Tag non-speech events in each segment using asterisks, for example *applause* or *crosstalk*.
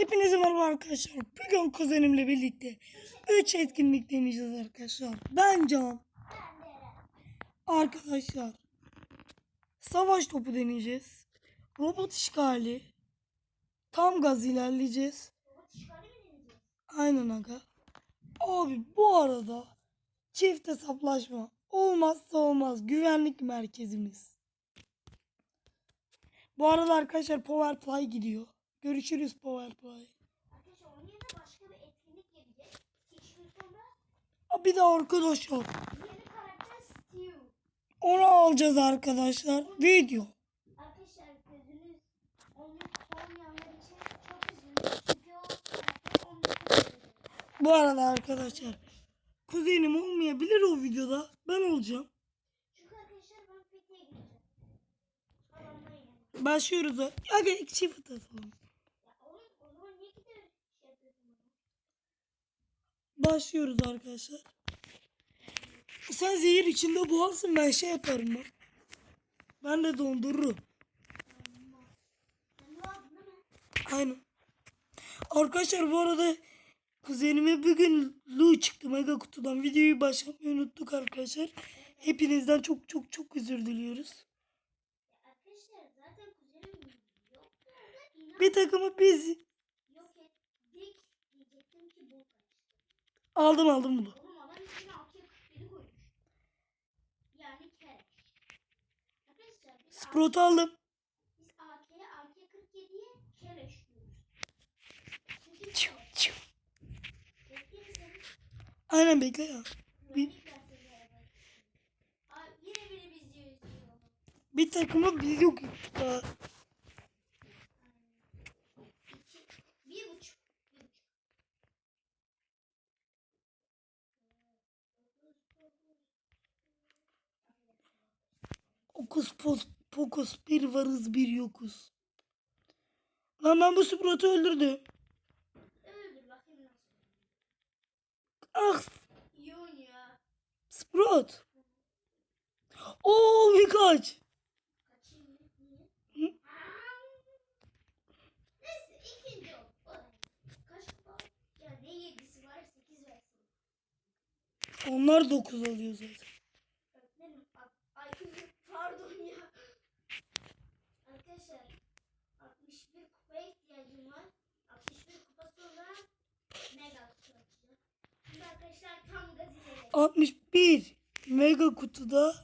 Hepinize merhaba arkadaşlar. Bugün kuzenimle birlikte 3 etkinlik deneyeceğiz arkadaşlar. Ben Can. Arkadaşlar. Savaş topu deneyeceğiz. Robot işgali. Tam gaz ilerleyeceğiz. Aynen aga. Abi bu arada çift hesaplaşma olmazsa olmaz güvenlik merkezimiz. Bu arada arkadaşlar Power Play gidiyor. Görüşürüz Power Play. Arkadaşlar onun yerine başka bir etkinlik gelecek. İki sonra Bir de arkadaşlar yeni karakter Steve. onu alacağız arkadaşlar. Video. Arkadaşlar gözünüz onun olmayanlar için çok üzüldüm. Çünkü o Bu arada arkadaşlar kuzenim olmayabilir o videoda. Ben olacağım. Çünkü arkadaşlar ben Fethiye'ye gideceğim. Halamla yani. Başlıyoruz. Aga çift atalım. Ya oğlum o zaman niye gider şey yapıyorsun bana? Başlıyoruz arkadaşlar. Sen zehir içinde boğarsın ben şey yaparım bak. Ben de dondururum. Aynen. Arkadaşlar bu arada kuzenime bugün Lu çıktı mega kutudan. Videoyu başlatmayı unuttuk arkadaşlar. Hepinizden çok çok çok özür diliyoruz. Bir takımı biz yok ettik diyecektim ki bu kaçtı. aldım aldım bunu. Oğlum adam içine AK'ye 41'i koymuş. Yani kere. Arkadaşlar biz, A- Sprout aldım. biz AK'ye AK-47'ye keleş diyoruz. Çünkü Çiu, keleş. çiu. Bekleyeyim seni. Aynen bekle ya. İzliyor. Bir takımı biz yok ettik ha. İki, bir buçuk. Bir buçuk. Okus pos, pokus bir varız bir yokuz. Lan ben bu Sprout'u öldürdüm. Öldür bakayım nasıl. Ah İyi oynuyor. Sprout. Oo ol. Olay. Kaç? Ya. Onlar 9 alıyor zaten. Öğretmenim. a- Ay pardon ya. Arkadaşlar 61 kupaya ihtiyacım var. 61 kupa sonra mega kutu açacağım. Şimdi arkadaşlar tam gaz ileri. 61 mega kutuda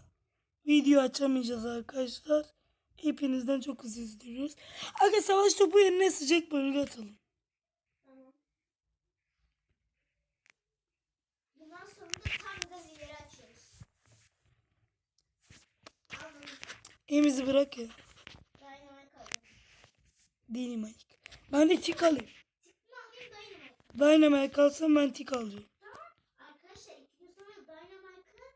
video açamayacağız arkadaşlar. Hepinizden çok özür diliyoruz. Aga savaş topu yerine sıcak bölge atalım. Tamam. Bundan sonra da tam gaz ileri açıyoruz. Aldım. Elimizi bırak ya. Dynamite. Ben de tik alayım. Dynamite. Dynamite alsam ben tik alacağım. Tamam. Arkadaşlar iki gün sonra Dynamite'ın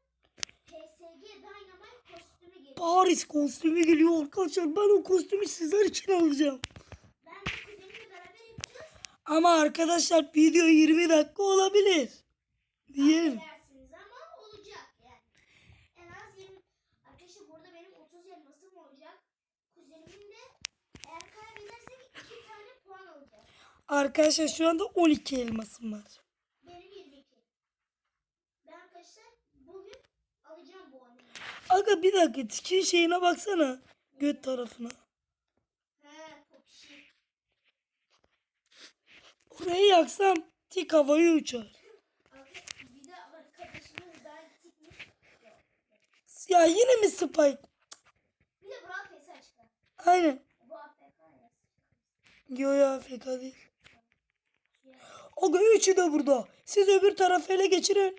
PSG Dynamite kostümü geliyor. Paris kostümü geliyor arkadaşlar. Ben o kostümü sizler için alacağım. Ama arkadaşlar video 20 dakika olabilir. Diyelim. Affedersiniz ama olacak yani. En az 20. Arkadaşlar burada benim 30 elmasım olacak. Kuzenimin de eğer kaybedersek 2 tane puan alacak. Arkadaşlar şu anda 12 elmasım var. Benim 22. Ben arkadaşlar bugün alacağım bu oyunu. Aga bir dakika tikin şeyine baksana. Göt tarafına. Orayı yaksam tik havaya uçar. Ya yine mi Spike? Bir de Burak Fesi açtı. Aynen. Bu AFK ya. Yo ya AFK değil. Aga üçü de burada. Siz öbür tarafı ele geçirin.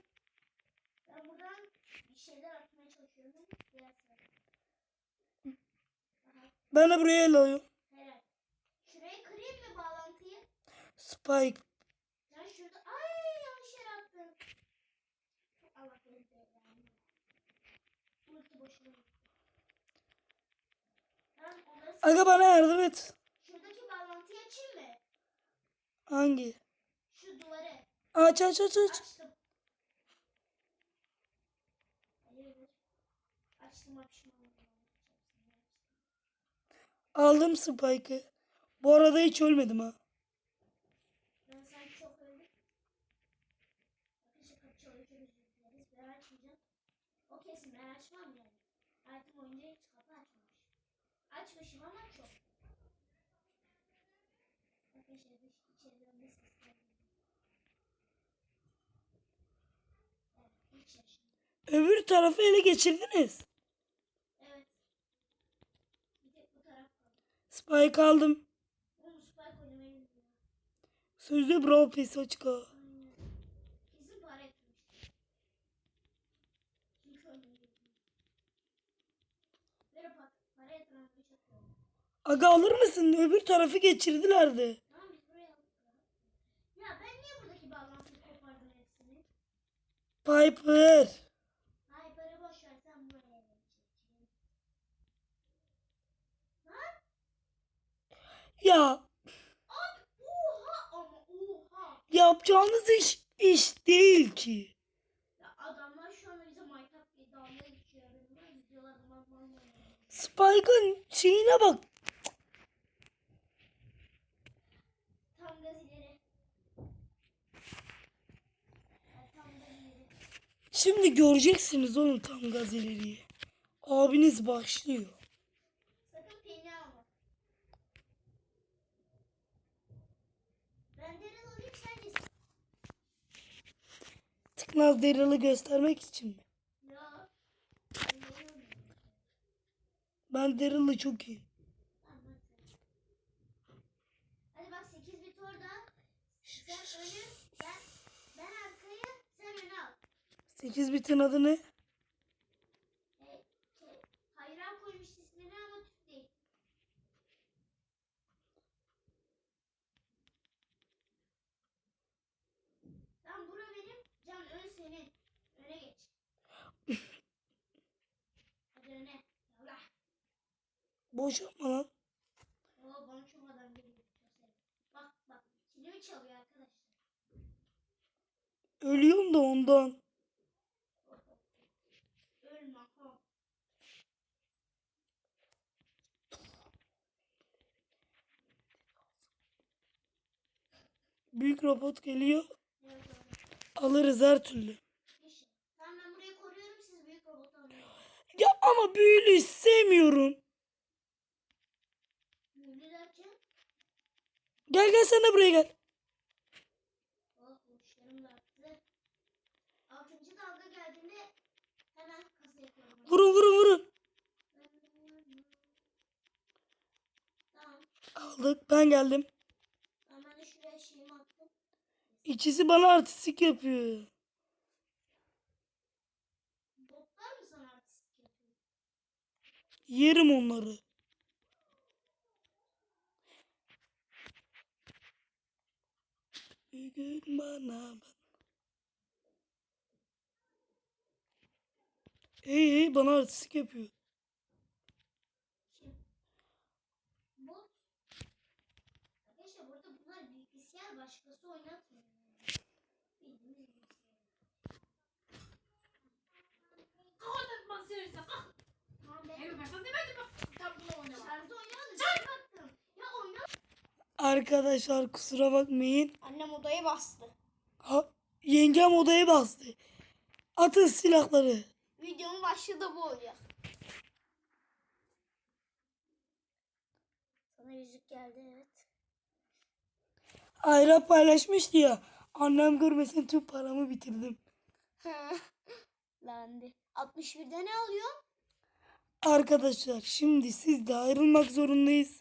Ben buradan bir şeyler atmaya çalışıyorum. Diğer sıra. Aha, Ben de buraya el alıyorum. Şuraya kırayım mı bağlantıyı? Spike. Ya şurada... Ay yanlış yere attım. Allah beni belanı. Ulti boşuna Aga bana yardım et. Şuradaki bağlantıyı açayım mı? Hangi? Şu duvarı. Aç aç aç aç. Açtım. Aldım Spike'ı. Bu arada hiç ölmedim ha. Öbür tarafı ele geçirdiniz. Para etmem bir çok iyi. Aga alır mısın? Öbür tarafı geçirdilerdi. Tamam biz buraya aldık. ya. Ya ben niye buradaki bağlantıyı kopardım hepsini? Piper. Hayır para boş ver sen buraya geçeceksin. Lan Ya abi oha ama oha. yapacağınız iş iş değil ki. Ya adamlar şu anda bize maytap diye dalga geçiyor. Bunlar. Spike'ın şeyine bak. Tam gaz ileri. Ya, tam gaz ileri. Şimdi göreceksiniz oğlum tam gaz ileriyi. Abiniz başlıyor. Tıknaz Daryl'ı göstermek için mi? Ya. ben Daryl'ı çok iyi. Hadi. Bak 8 bit orada. Sen önü, ben, ben arkayı, sen önü al. 8 bitin adı ne? E, şey, hayran koymuş ismini ama Türk değil. Tamam bura benim, can ön senin. Öne geç. Hadi öne. Yallah. Boş yapma lan. Oo bana çok adam geliyor. Bak bak, kilimi çalıyor arkadaşlar. Ölüyorum da ondan. Ölme ha. Büyük robot geliyor. Evet. Alırız her türlü. İşte. Tamam ben burayı koruyorum siz büyük robot oynayın. Ya ama büyülü sevmiyorum. Büyülü derken Gel gel sen de buraya gel. Vurun vurun vurun. Aldık ben geldim. İkisi bana artistik yapıyor? Yerim onları. Gün bana bak. Hey hey bana artistik yapıyor. Arkadaşlar burada bunlar bilgisayar başkası oynatmıyor. Kalk masaya kalk. Tamam be. Evet ben sana demedim mi? Tablo oynama. Şarjda oynayalım. Arkadaşlar kusura bakmayın. Annem odayı bastı. Ha, yengem odaya bastı. Atın silahları. Videonun başlığı da bu olacak. Sana yüzük geldi evet. Ayra paylaşmıştı ya. Annem görmesin tüm paramı bitirdim. Lendi. *laughs* 61'de ne alıyor? Arkadaşlar şimdi siz de ayrılmak zorundayız.